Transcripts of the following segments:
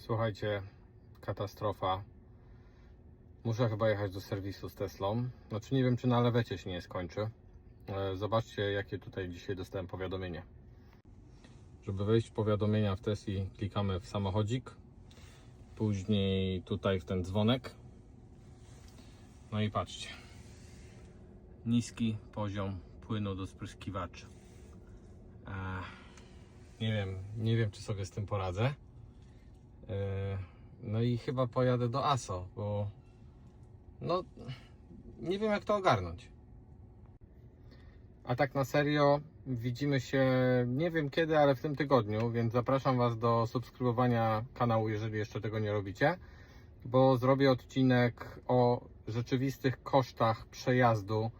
Słuchajcie, katastrofa. Muszę chyba jechać do serwisu z Teslą. Znaczy nie wiem, czy na lewecie się nie skończy. E, Zobaczcie, jakie tutaj dzisiaj dostałem powiadomienie. Żeby wejść w powiadomienia w Tesli, klikamy w samochodzik. Później tutaj w ten dzwonek. No i patrzcie. Niski poziom płynu do spryskiwaczy. Ech, nie wiem, nie wiem, czy sobie z tym poradzę. E, No i chyba pojadę do ASO, bo no nie wiem jak to ogarnąć. A tak na serio widzimy się nie wiem kiedy, ale w tym tygodniu, więc zapraszam Was do subskrybowania kanału, jeżeli jeszcze tego nie robicie, bo zrobię odcinek o rzeczywistych kosztach przejazdu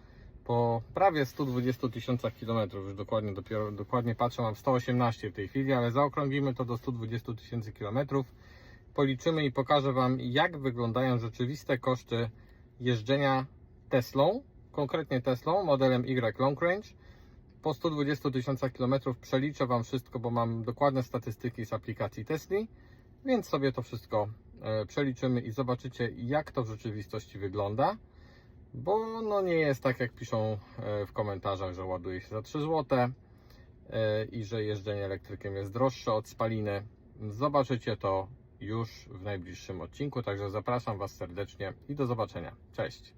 po prawie 120 tysiącach kilometrów, już dokładnie, dopiero, dokładnie patrzę, mam 118 w tej chwili, ale zaokrąglimy to do 120 tysięcy kilometrów. Policzymy i pokażę Wam, jak wyglądają rzeczywiste koszty jeżdżenia Teslą, konkretnie Teslą, modelem Y Long Range. Po 120 tysiącach kilometrów przeliczę Wam wszystko, bo mam dokładne statystyki z aplikacji Tesli, więc sobie to wszystko e, przeliczymy i zobaczycie, jak to w rzeczywistości wygląda. Bo no nie jest tak, jak piszą e, w komentarzach, że ładuje się za 3 zł e, i że jeżdżenie elektrykiem jest droższe od spaliny. Zobaczycie to już w najbliższym odcinku, także zapraszam Was serdecznie i do zobaczenia. Cześć!